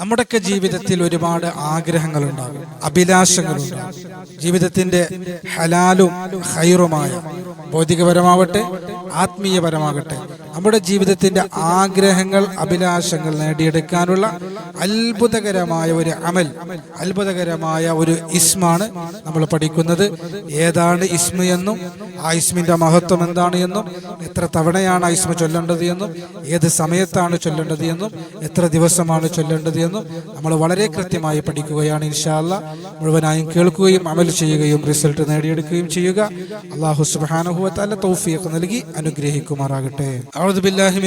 നമ്മുടെയൊക്കെ ജീവിതത്തിൽ ഒരുപാട് ആഗ്രഹങ്ങളുണ്ടാകും അഭിലാഷങ്ങളുണ്ടാകും. ജീവിതത്തിന്റെ ഹലാലും ഹൈറുമായ ഭൗതികപരമാവട്ടെ ആത്മീയപരമാകട്ടെ നമ്മുടെ ജീവിതത്തിന്റെ ആഗ്രഹങ്ങൾ അഭിലാഷങ്ങൾ നേടിയെടുക്കാനുള്ള അത്ഭുതകരമായ ഒരു അമൽ അത്ഭുതകരമായ ഒരു ഇസ്മാണ് നമ്മൾ പഠിക്കുന്നത്. ഏതാണ് ഇസ്മ എന്നും ആ ഇസ്മിന്റെ മഹത്വം എന്താണ് എന്നും എത്ര തവണയാണ് ആയുസ്മ ചൊല്ലേണ്ടത് എന്നും ഏത് സമയത്താണ് ചൊല്ലേണ്ടത് എന്നും എത്ര ദിവസമാണ് ചൊല്ലേണ്ടത് എന്നും നമ്മൾ വളരെ കൃത്യമായി പഠിക്കുകയാണ് ഇൻഷാല്ല മുഴുവനായും കേൾക്കുകയും അമൽ ചെയ്യുകയും റിസൾട്ട് നേടിയെടുക്കുകയും ചെയ്യുക. അള്ളാഹു സുബാനുഭവത്താല തൗഫീഖ് നൽകി അനുഗ്രഹിക്കുമാറാകട്ടെ. അലഹമുല്ലാഹി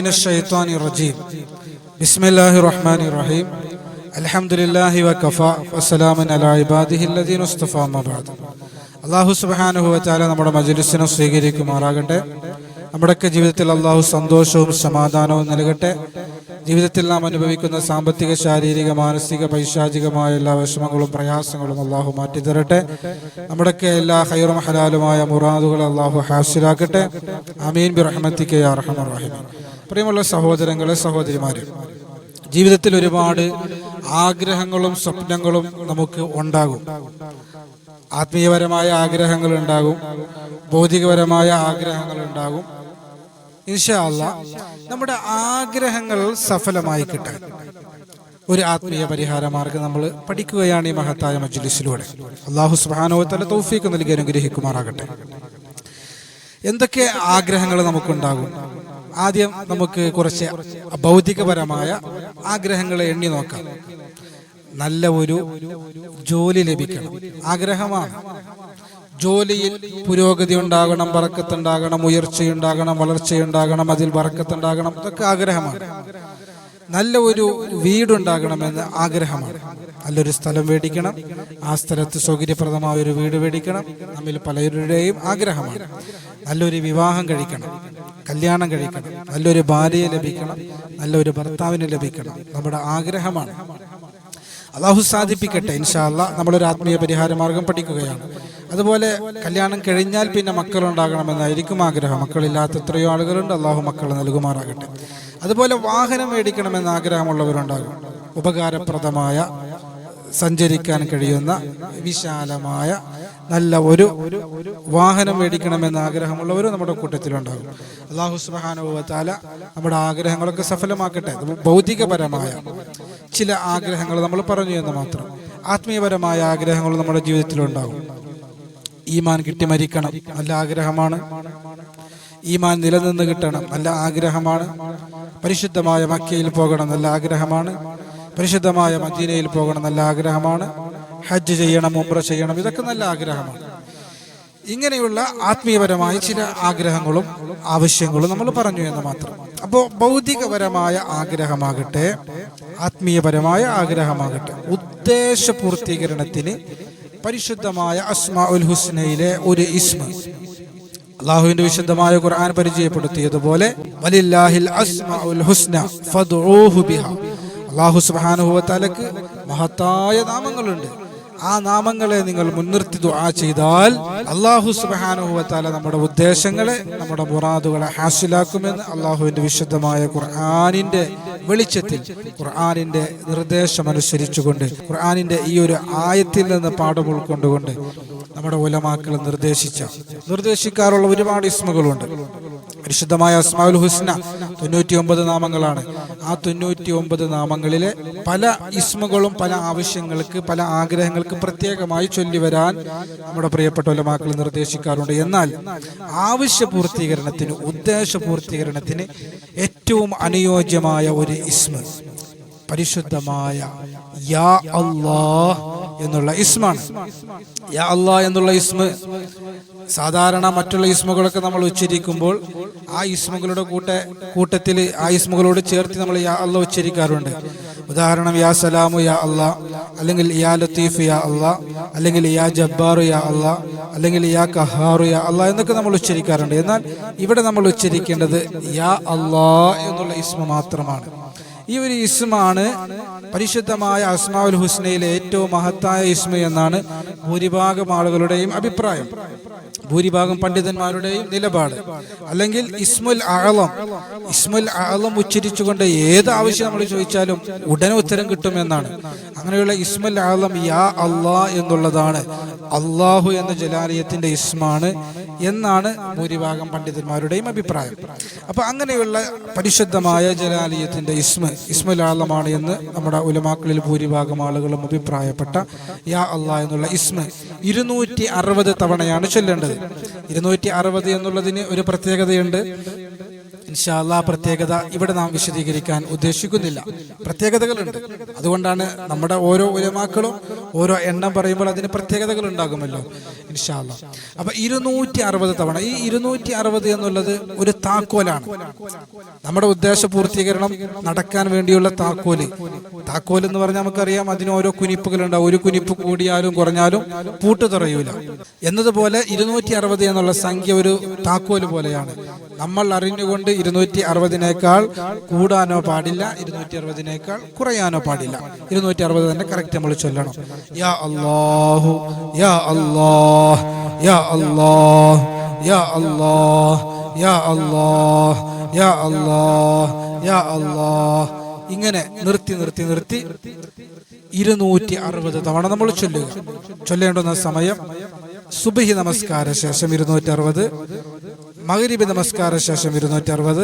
ബിസ്മില്ലാഹിർ റഹ്മാനിർ റഹീം. വകഫ വസ്സലാമൻ അലാ ഇബാദിഹി അല്ലദീന ഇസ്തഫാ അമ്മാ ബഅദ്. അള്ളാഹു സുബ്ഹാനഹു വതആല നമ്മുടെ മജുലിസിനെ സ്വീകരിക്കുമാറാകട്ടെ. നമ്മുടെയൊക്കെ ജീവിതത്തിൽ അള്ളാഹു സന്തോഷവും സമാധാനവും നൽകട്ടെ. ജീവിതത്തിൽ നാം അനുഭവിക്കുന്ന സാമ്പത്തിക ശാരീരിക മാനസിക പൈശാചികമായ എല്ലാ വിഷമങ്ങളും പ്രയാസങ്ങളും അള്ളാഹു മാറ്റിത്തരട്ടെ. നമ്മുടെയൊക്കെ എല്ലാ ഹൈറും ഹലാലുമായ മുറാദുകൾ അള്ളാഹു ഹാസിലാക്കട്ടെ. അമീൻ ബി റഹ്മത്തിക്ക് യാ റഹീം പ്രിയമുള്ള സഹോദരങ്ങളെ സഹോദരിമാരെ ജീവിതത്തിൽ ഒരുപാട് ആഗ്രഹങ്ങളും സ്വപ്നങ്ങളും നമുക്ക് ഉണ്ടാകും. ആത്മീയപരമായ ആഗ്രഹങ്ങൾ ഉണ്ടാകും ഭൗതികപരമായ ആഗ്രഹങ്ങൾ ഉണ്ടാകും ഇൻഷാ അല്ലാ നമ്മുടെ ആഗ്രഹങ്ങൾ സഫലമായി കിട്ടാൻ ഒരു ആത്മീയ പരിഹാര മാർഗം നമ്മൾ പഠിക്കുകയാണ് ഈ മഹത്തായ മജ്ലിസിലൂടെ. അള്ളാഹു സുബാനോത്തല തൗഫീക്ക് നൽകി അനുഗ്രഹിക്കുമാറാകട്ടെ. എന്തൊക്കെ ആഗ്രഹങ്ങൾ നമുക്കുണ്ടാകും? ആദ്യം നമുക്ക് കുറച്ച് ഭൗതികപരമായ ആഗ്രഹങ്ങളെ എണ്ണി നോക്കാം. നല്ല ഒരു ജോലി ലഭിക്കണം. ആഗ്രഹമാണ്. ജോലിയിൽ പുരോഗതി ഉണ്ടാകണം വറക്കത്തുണ്ടാകണം ഉയർച്ചയുണ്ടാകണം വളർച്ചയുണ്ടാകണം അതിൽ വറക്കത്തുണ്ടാകണം ഇതൊക്കെ ആഗ്രഹമാണ്. നല്ല ഒരു വീടുണ്ടാകണമെന്ന് ആഗ്രഹമാണ്. നല്ലൊരു സ്ഥലം മേടിക്കണം ആ സ്ഥലത്ത് സൗകര്യപ്രദമായ ഒരു വീട് മേടിക്കണം നമ്മിൽ പലരുടെയും ആഗ്രഹമാണ്. നല്ലൊരു വിവാഹം കഴിക്കണം കല്യാണം കഴിക്കണം നല്ലൊരു ഭാര്യയെ ലഭിക്കണം നല്ലൊരു ഭർത്താവിനെ ലഭിക്കണം നമ്മുടെ ആഗ്രഹമാണ്. അള്ളാഹു സാധിപ്പിക്കട്ടെ ഇൻഷാല്ല നമ്മളൊരു ആത്മീയ പരിഹാര മാർഗം പഠിക്കുകയാണ്. അതുപോലെ കല്യാണം കഴിഞ്ഞാൽ പിന്നെ മക്കളുണ്ടാകണമെന്നായിരിക്കും ആഗ്രഹം. മക്കളില്ലാത്ത എത്രയോ ആളുകളുണ്ട്. അള്ളാഹു മക്കൾ നൽകുമാറാകട്ടെ. അതുപോലെ വാഹനം മേടിക്കണമെന്ന് ആഗ്രഹമുള്ളവരുണ്ടാകും. ഉപകാരപ്രദമായ സഞ്ചരിക്കാൻ കഴിയുന്ന വിശാലമായ നല്ല ഒരു വാഹനം മേടിക്കണമെന്ന് ആഗ്രഹമുള്ളവരും നമ്മുടെ കൂട്ടത്തിലുണ്ടാകും. അള്ളാഹു സുബാനുഭവത്താല നമ്മുടെ ആഗ്രഹങ്ങളൊക്കെ സഫലമാക്കട്ടെ. ഭൗതികപരമായ ചില ആഗ്രഹങ്ങൾ നമ്മൾ പറഞ്ഞു എന്ന് മാത്രം. ആത്മീയപരമായ ആഗ്രഹങ്ങൾ നമ്മുടെ ജീവിതത്തിലുണ്ടാകും. ഈമാൻ കിട്ടി മരിക്കണം. നല്ല ആഗ്രഹമാണ്. ഈമാൻ നിലനിന്ന് കിട്ടണം. നല്ല ആഗ്രഹമാണ്. പരിശുദ്ധമായ മക്കയിൽ പോകണം. നല്ല ആഗ്രഹമാണ്. പരിശുദ്ധമായ മദീനയിൽ പോകണം. നല്ല ആഗ്രഹമാണ്. ഹജ്ജ് ചെയ്യണം ഉംറ ചെയ്യണം ഇതൊക്കെ നല്ല ആഗ്രഹമാണ്. ഇങ്ങനെയുള്ള ആത്മീയപരമായ ചില ആഗ്രഹങ്ങളും ആവശ്യങ്ങളും നമ്മൾ പറഞ്ഞു എന്ന് മാത്രം. അപ്പോൾ ഭൗതികപരമായ ആഗ്രഹമാകട്ടെ ആത്മീയപരമായ ആഗ്രഹമാകട്ടെ ഉദ്ദേശ പൂർത്തീകരണത്തിന് പരിശുദ്ധമായ അസ്മാ ഉൽ ഹുസ്നയിലെ ഒരു ഇസ്മ. അള്ളാഹുവിന്റെ വിശുദ്ധമായ ഖുർആൻ പരിചയപ്പെടുത്തിയതുപോലെ വലില്ലാഹിൽ ഹുസ്ന അള്ളാഹു സുബ്ഹാനഹു വതആലക്ക് മഹത്തായ നാമങ്ങളുണ്ട്. ആ നാമങ്ങളെ നിങ്ങൾ മുൻനിർത്തി ദുആ ചെയ്താൽ അള്ളാഹു സുബ്ഹാനഹു വതആല നമ്മുടെ ഉദ്ദേശങ്ങളെ നമ്മുടെ മുറാദുകളെ ഹാസിലാക്കുമെന്ന് അള്ളാഹുവിന്റെ വിശുദ്ധമായ ഖുർആനിന്റെ വെളിച്ചത്തിൽ ഖുർആനിന്റെ നിർദ്ദേശം അനുസരിച്ചുകൊണ്ട് ഖുർആനിന്റെ ഈ ഒരു ആയത്തിൽ നിന്ന് പാഠം ഉൾക്കൊണ്ടുകൊണ്ട് നമ്മുടെ ഉലമാക്കൾ നിർദ്ദേശിച്ച നിർദ്ദേശിക്കാറുള്ള ഒരുപാട് ഇസ്മകളുണ്ട്. പരിശുദ്ധമായ അസ്മാഉൽ ഹുസ്ന തൊണ്ണൂറ്റി ഒമ്പത് നാമങ്ങളാണ്. ആ തൊണ്ണൂറ്റി ഒമ്പത് നാമങ്ങളിലെ പല ഇസ്മുകളും പല ആവശ്യങ്ങൾക്ക് പല ആഗ്രഹങ്ങൾക്ക് പ്രത്യേകമായി ചൊല്ലി വരാൻ നമ്മുടെ പ്രിയപ്പെട്ട ഒലമാക്കൾ നിർദ്ദേശിക്കാറുണ്ട്. എന്നാൽ ആവശ്യ പൂർത്തീകരണത്തിന് ഉദ്ദേശ പൂർത്തീകരണത്തിന് ഏറ്റവും അനുയോജ്യമായ ഒരു ഇസ്മ പരിശുദ്ധമായ യാ അല്ലാഹ് എന്നുള്ള ഇസ്മാണ്. യാ അല്ലാ എന്നുള്ള ഇസ്മ സാധാരണ മറ്റുള്ള ഇസ്മുകളൊക്കെ നമ്മൾ ഉച്ചരിക്കുമ്പോൾ ആ ഇസ്മുകളുടെ കൂട്ട കൂട്ടത്തിൽ ആ ഇസ്മുകളോട് ചേർത്ത് നമ്മൾ യാ അല്ല ഉച്ചരിക്കാറുണ്ട്. ഉദാഹരണം യാ സലാമു യാ അല്ല അല്ലെങ്കിൽ യാ ലത്തീഫ് യാ അല്ല അല്ലെങ്കിൽ യാ ജബ്ബാറു യാ അല്ല അല്ലെങ്കിൽ യാ കഹാറു യാ അല്ല എന്നൊക്കെ നമ്മൾ ഉച്ചരിക്കാറുണ്ട്. എന്നാൽ ഇവിടെ നമ്മൾ ഉച്ചരിക്കേണ്ടത് യാ അല്ലാ എന്നുള്ള ഇസ്മ മാത്രമാണ്. ഈ ഒരു ഇസ്മാണ് പരിശുദ്ധമായ അസ്മാഉൽ ഹുസ്നയിലെ ഏറ്റവും മഹത്തായ ഇസ്മ എന്നാണ് ഭൂരിഭാഗം ആളുകളുടെയും അഭിപ്രായം. ഭൂരിഭാഗം പണ്ഡിതന്മാരുടെയും നിലപാട്. അല്ലെങ്കിൽ ഇസ്മുൽ ആളം ഇസ്മുൽ ആളം ഉച്ചരിച്ചുകൊണ്ട് ഏത് ആവശ്യം നമ്മൾ ചോദിച്ചാലും ഉടനെ ഉത്തരം കിട്ടുമെന്നാണ് അങ്ങനെയുള്ള ഇസ്മുൽ ആളം യാ അള്ളാ എന്നുള്ളതാണ്. അള്ളാഹു എന്ന ജലാലയത്തിന്റെ ഇസ്മാണ്. എന്നാണ് ഭൂരിഭാഗം പണ്ഡിതന്മാരുടെയും അഭിപ്രായം. അപ്പൊ അങ്ങനെയുള്ള പരിശുദ്ധമായ ജലാലിയത്തിന്റെ ഇസ്മ ഇസ്മലാളമാണ് എന്ന് നമ്മുടെ ഉലമാക്കളിൽ ഭൂരിഭാഗം ആളുകളും അഭിപ്രായപ്പെട്ട യാ അള്ളാ എന്നുള്ള ഇസ്മ. ഇരുന്നൂറ്റി അറുപത് തവണയാണ് ചൊല്ലേണ്ടത്. ഇരുന്നൂറ്റി അറുപത് എന്നുള്ളതിന് ഒരു പ്രത്യേകതയുണ്ട്. ഇൻഷാല്ലാ പ്രത്യേകത ഇവിടെ നാം വിശദീകരിക്കാൻ ഉദ്ദേശിക്കുന്നില്ല. പ്രത്യേകതകളുണ്ട്. അതുകൊണ്ടാണ് നമ്മുടെ ഓരോ ഉലമാക്കളും ഓരോ എണ്ണം പറയുമ്പോൾ അതിന് പ്രത്യേകതകൾ ഉണ്ടാകുമല്ലോ. ഇൻഷാല്ല അപ്പൊ ഇരുന്നൂറ്റി അറുപത് തവണ. ഈ ഇരുന്നൂറ്റി അറുപത് എന്നുള്ളത് ഒരു താക്കോലാണ്. നമ്മുടെ ഉദ്ദേശ പൂർത്തീകരണം നടക്കാൻ വേണ്ടിയുള്ള താക്കോൽ. താക്കോൽ എന്ന് പറഞ്ഞാൽ നമുക്കറിയാം അതിന് ഓരോ കുനിപ്പുകൾ ഉണ്ടാവും ഒരു കുനിപ്പ് കൂടിയാലും കുറഞ്ഞാലും പൂട്ട് തുറയൂല. എന്നതുപോലെ ഇരുന്നൂറ്റി അറുപത് എന്നുള്ള സംഖ്യ ഒരു താക്കോൽ പോലെയാണ്. നമ്മൾ അറിഞ്ഞുകൊണ്ട് ഇരുന്നൂറ്റി അറുപതിനേക്കാൾ കൂടാനോ പാടില്ല ഇരുന്നൂറ്റി അറുപതിനേക്കാൾ കുറയാനോ പാടില്ല. ഇരുന്നൂറ്റി അറുപത് തന്നെ കറക്റ്റ് നമ്മൾ ചൊല്ലണം. യാ അല്ലാഹു യാ അല്ലാഹ് യാ അല്ലാഹ് യാ അല്ലാഹ് യാ അല്ലാഹ് യാ അല്ലാഹ് യാ അല്ലാഹ്. ഇങ്ങനെ നിർത്തി നിർത്തി നിർത്തി ഇരുന്നൂറ്റി അറുപത് തവണ നമ്മൾ ചൊല്ലുക. ചൊല്ലേണ്ടുന്ന സമയം സുബഹി നമസ്കാര ശേഷം ഇരുന്നൂറ്റി അറുപത് മകരിബി നമസ്കാര ശേഷം ഇരുന്നൂറ്റി അറുപത്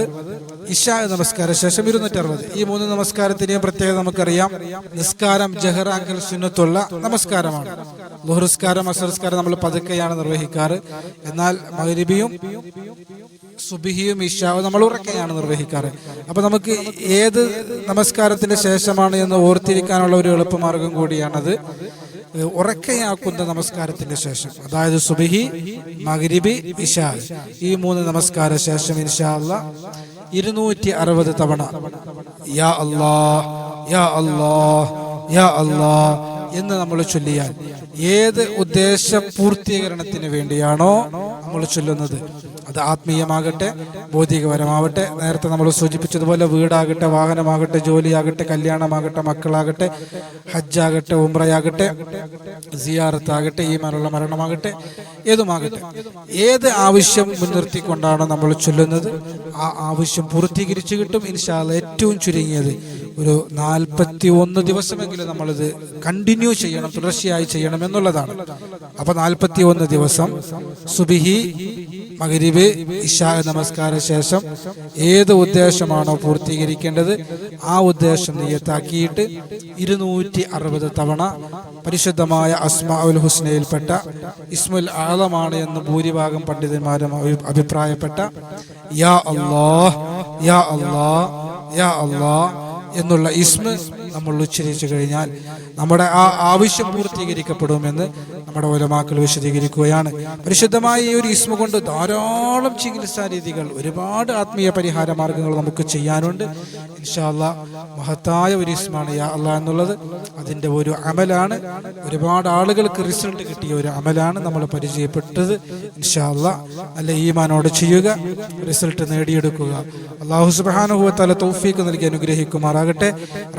ഇഷാ നമസ്കാര ശേഷം ഇരുന്നൂറ്റി അറുപത് ഈ മൂന്ന് നമസ്കാരത്തിന്റെയും പ്രത്യേകത നമുക്കറിയാം. നിസ്കാരം ജഹറാങ്കൽ സുന്നത്തുള്ള നമസ്കാരമാണ്. ലുഹുസ്കാരം അസർസ്കാരം നമ്മൾ പതുക്കെയാണ് നിർവഹിക്കാറ്. എന്നാൽ മകരീബിയും സുബിഹിയും ഇഷാവും നമ്മൾ ഉറക്കെയാണ് നിർവഹിക്കാറ്. അപ്പൊ നമുക്ക് ഏത് നമസ്കാരത്തിന്റെ ശേഷമാണ് എന്ന് ഓർത്തിരിക്കാനുള്ള ഒരു എളുപ്പമാർഗം കൂടിയാണത്. ഉറക്കയാക്കുന്ന നമസ്കാരത്തിന് ശേഷം അതായത് സുബിഹി മഗരിബി ഇഷാ. ഈ മൂന്ന് നമസ്കാര ശേഷം ഇൻഷാല്ല ഇരുന്നൂറ്റി അറുപത് തവണ യാ അല്ലാ യാ അല്ലാ യാ അല്ലാ എന്ന് നമ്മൾ ചൊല്ലിയാൽ ഏത് ഉദ്ദേശ പൂർത്തീകരണത്തിന് വേണ്ടിയാണോ നമ്മൾ ചൊല്ലുന്നത്. അത് ആത്മീയമാകട്ടെ ഭൗതികപരമാവട്ടെ. നേരത്തെ നമ്മൾ സൂചിപ്പിച്ചതുപോലെ വീടാകട്ടെ വാഹനമാകട്ടെ ജോലിയാകട്ടെ കല്യാണമാകട്ടെ മക്കളാകട്ടെ ഹജ്ജാകട്ടെ ഉംറയാകട്ടെ സിയാറത്താകട്ടെ ഈ മനുള്ള മരണമാകട്ടെ ഏതുമാകട്ടെ. ഏത് ആവശ്യം മുൻനിർത്തിക്കൊണ്ടാണ് നമ്മൾ ചൊല്ലുന്നത്? ആ ആവശ്യം പൂർത്തീകരിച്ചു കിട്ടും. ഇൻഷാല്ല ഏറ്റവും ചുരുങ്ങിയത് ഒരു നാൽപ്പത്തി ഒന്ന് ദിവസമെങ്കിലും നമ്മളിത് കണ്ടിന്യൂ ചെയ്യണം തുടർച്ചയായി ചെയ്യണം എന്നുള്ളതാണ്. അപ്പൊ നാൽപ്പത്തി ഒന്ന് ദിവസം സുബിഹി മകരിബ് ഇഷാ നമസ്കാര ശേഷം ഏത് ഉദ്ദേശമാണോ പൂർത്തീകരിക്കേണ്ടത് ആ ഉദ്ദേശം നിയത്താക്കിയിട്ട് ഇരുന്നൂറ്റി അറുപത് തവണ പരിശുദ്ധമായ അസ്മാ ഉൽ ഹുസ്നയിൽപ്പെട്ട ഇസ്മുൽ ആളമാണ് എന്ന് ഭൂരിഭാഗം പണ്ഡിതന്മാരും അഭിപ്രായപ്പെട്ട യാ അല്ലാഹ് യാ അല്ലാഹ് യാ അല്ലാഹ് എന്നുള്ള ഇസ്മ നമ്മൾ ഉച്ചരിച്ചു കഴിഞ്ഞാൽ നമ്മുടെ ആ ആവശ്യം പൂർത്തീകരിക്കപ്പെടുമെന്ന് നമ്മുടെ ഒലമാക്കൾ വിശദീകരിക്കുകയാണ്. പരിശുദ്ധമായ ഈ ഒരു ഇസ്മ കൊണ്ട് ധാരാളം ചികിത്സാ രീതികൾ ഒരുപാട് ആത്മീയ പരിഹാര മാർഗങ്ങൾ നമുക്ക് ചെയ്യാനുണ്ട്. ഇൻഷാല്ല മഹത്തായ ഒരു ഇസ്മാണ് യാ അല്ല എന്നുള്ളത്. അതിന്റെ ഒരു അമലാണ്. ഒരുപാട് ആളുകൾക്ക് റിസൾട്ട് കിട്ടിയ ഒരു അമലാണ് നമ്മൾ പരിചയപ്പെട്ടത്. ഇൻഷാല്ല അല്ല ഈമാനോട് ചെയ്യുക റിസൾട്ട് നേടിയെടുക്കുക. അള്ളാഹു സുബാനുഭവത്താല തൗഫീക്ക് നൽകി അനുഗ്രഹിക്കുമാറാകട്ടെ.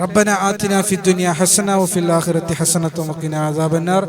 റബ്ബന ആത്തിന ഫി ദുനിയ ഹസന വഫിൽ ആഖിറതി ഹസനത വഖിന അദാബന്നാർ.